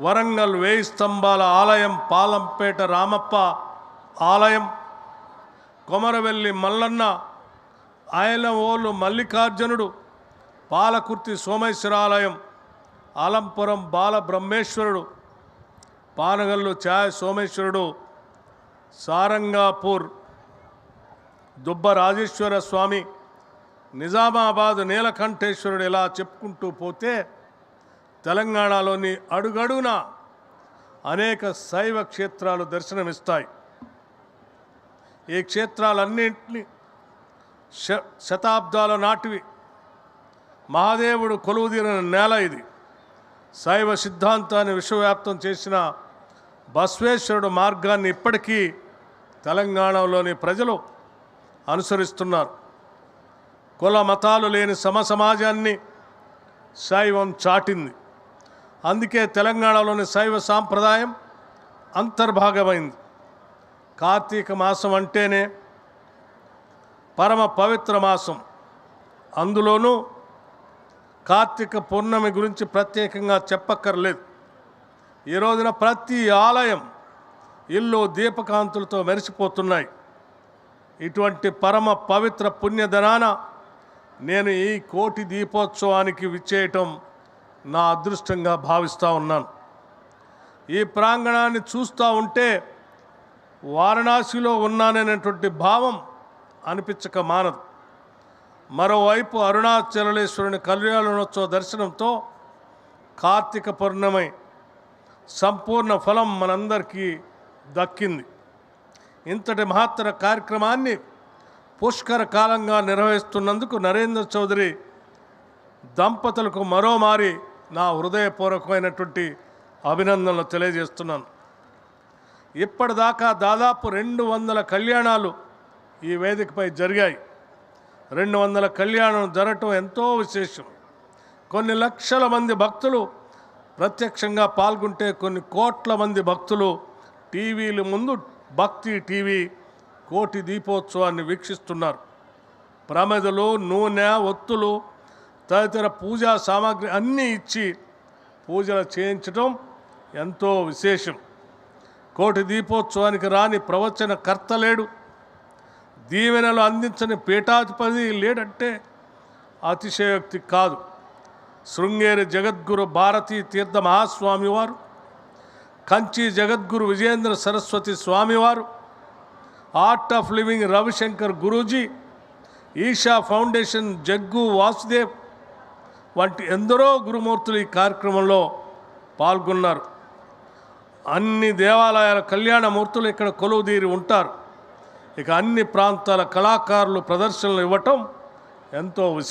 వరంగల్ వేయి స్తంభాల ఆలయం పాలంపేట రామప్ప ఆలయం కొమరవెల్లి మల్లన్న ఆయలవోలు మల్లికార్జునుడు పాలకుర్తి సోమేశ్వరాలయం ఆలయం బాల బాలబ్రహ్మేశ్వరుడు పానగల్లు ఛాయ సోమేశ్వరుడు సారంగాపూర్ దుబ్బ రాజేశ్వర స్వామి నిజామాబాద్ నీలకంఠేశ్వరుడు ఇలా చెప్పుకుంటూ పోతే తెలంగాణలోని అడుగడుగున అనేక శైవ క్షేత్రాలు దర్శనమిస్తాయి. ఈ క్షేత్రాలన్నింటినీ శ శతాబ్దాల నాటివి. మహాదేవుడు కొలువుదీరిన నేల ఇది. శైవ సిద్ధాంతాన్ని విశ్వవ్యాప్తం చేసిన బసవేశ్వరుడు మార్గాన్ని ఇప్పటికీ తెలంగాణలోని ప్రజలు అనుసరిస్తున్నారు. కుల మతాలు లేని సమ సమాజాన్ని శైవం చాటింది. అందుకే తెలంగాణలోని శైవ సాంప్రదాయం అంతర్భాగమైంది. కార్తీక మాసం అంటేనే పరమ పవిత్ర మాసం. అందులోనూ కార్తీక పూర్ణమి గురించి ప్రత్యేకంగా చెప్పక్కర్లేదు. ఈ రోజున ప్రతి ఆలయం ఇల్లు దీపకాంతులతో మెరిసిపోతున్నాయి. ఇటువంటి పరమ పవిత్ర పుణ్యధనాన నేను ఈ కోటి దీపోత్సవానికి విచ్చేయటం నా అదృష్టంగా భావిస్తూ ఉన్నాను. ఈ ప్రాంగణాన్ని చూస్తూ ఉంటే వారణాసిలో ఉన్నాననేటువంటి భావం అనిపించక మానదు. మరోవైపు అరుణాచలేశ్వరుని కళ్యాణోత్సవ దర్శనంతో కార్తీక పౌర్ణమి సంపూర్ణ ఫలం మనందరికీ దక్కింది. ఇంతటి మహత్తర కార్యక్రమాన్ని పుష్కర కాలంగా నిర్వహిస్తున్నందుకు నరేంద్ర చౌదరి దంపతులకు మరోమారి నా హృదయపూర్వకమైనటువంటి అభినందనలు తెలియజేస్తున్నాను. ఇప్పటిదాకా దాదాపు రెండు వందల కళ్యాణాలు ఈ వేదికపై జరిగాయి. రెండు వందల కళ్యాణం జరగటం ఎంతో విశేషం. కొన్ని లక్షల మంది భక్తులు ప్రత్యక్షంగా పాల్గొంటే కొన్ని కోట్ల మంది భక్తులు టీవీల ముందు భక్తి టీవీ కోటి దీపోత్సవాన్ని వీక్షిస్తున్నారు. ప్రమిదలు నూనె ఒత్తులు తదితర పూజా సామాగ్రి అన్నీ ఇచ్చి పూజలు చేయించడం ఎంతో విశేషం. కోటి దీపోత్సవానికి రాని ప్రవచన కర్త లేడు. దీవెనలు అందించని పీఠాధిపతి లేడంటే అతిశయోక్తి కాదు. శృంగేరి జగద్గురు భారతీ తీర్థ మహాస్వామివారు కంచి జగద్గురు విజేంద్ర సరస్వతి స్వామివారు art of living Ravishankar Guruji Isha foundation Jaggu Vasudev వంటి ఎందరో గురుమూర్తులు ఈ కార్యక్రమంలో పాల్గొన్నారు. అన్ని దేవాలయాల కళ్యాణ మూర్తులు ఇక్కడ కొలువుదీరి ఉంటారు. ఇక అన్ని ప్రాంతాల కళాకారులు ప్రదర్శనలు ఇవ్వటం ఎంతో విశేష.